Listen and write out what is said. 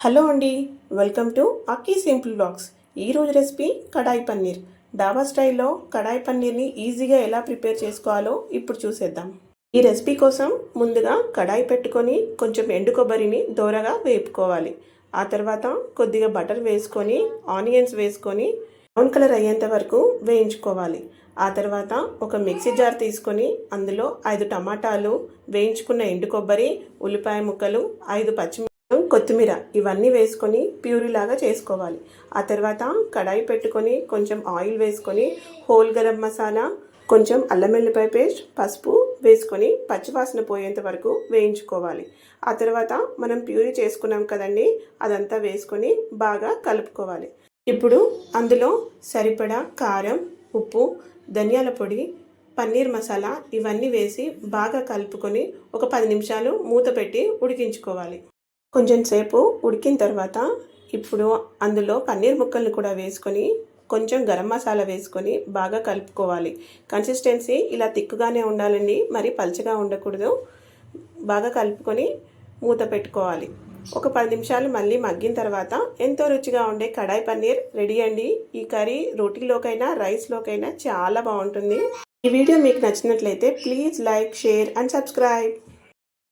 Hello అండి welcome to Akki simple blogs. ఈరోజు recipe kadai paneer. Dhaba స్టైల్లో కడాయి పన్నీర్ని ఈజీగా ఎలా ప్రిపేర్ చేసుకోవాలో ఇప్పుడు చూసేద్దాం. ఈ రెసిపీ కోసం ముందుగా కడాయి పెట్టుకొని కొంచెం ఎండు కొబ్బరిని దోరగా వేపుకోవాలి. ఆ తర్వాత కొద్దిగా బటర్ వేసుకొని ఆనియన్స్ వేసుకొని బ్రౌన్ కలర్ అయ్యేంత వరకు వేయించుకోవాలి. ఆ తర్వాత ఒక మిక్సీ జార్ తీసుకొని అందులో ఐదు టమాటాలు వేయించుకున్న ఎండు కొబ్బరి ఉల్లిపాయ ముక్కలు ఐదు పచ్చిమిర్చి కొత్తిమీర ఇవన్నీ వేసుకొని ప్యూరీలాగా చేసుకోవాలి. ఆ తర్వాత కడాయి పెట్టుకొని కొంచెం ఆయిల్ వేసుకొని హోల్ గరం మసాలా కొంచెం అల్లం వెల్లిపాయ పేస్ట్ పసుపు వేసుకొని పచ్చివాసన పోయేంత వరకు వేయించుకోవాలి. ఆ తర్వాత మనం ప్యూరీ చేసుకున్నాం కదండి అదంతా వేసుకొని బాగా కలుపుకోవాలి. ఇప్పుడు అందులో సరిపడా కారం ఉప్పు ధనియాల పొడి పన్నీర్ మసాలా ఇవన్నీ వేసి బాగా కలుపుకొని ఒక పది నిమిషాలు మూత పెట్టి ఉడికించుకోవాలి. కొంచెం సేపు ఉడికిన తర్వాత ఇప్పుడు అందులో పన్నీర్ ముక్కల్ని కూడా వేసుకొని కొంచెం గరం మసాలా వేసుకొని బాగా కలుపుకోవాలి. కన్సిస్టెన్సీ ఇలా తిక్కుగానే ఉండాలండి. మరి పలుచగా ఉండకూడదు. బాగా కలుపుకొని మూత పెట్టుకోవాలి. ఒక పది నిమిషాలు మళ్ళీ మగ్గిన తర్వాత ఎంతో రుచిగా ఉండే కడాయి పన్నీర్ రెడీ అండి. ఈ కర్రీ రోటీలోకైనా రైస్లోకైనా చాలా బాగుంటుంది. ఈ వీడియో మీకు నచ్చినట్లయితే please like share and subscribe.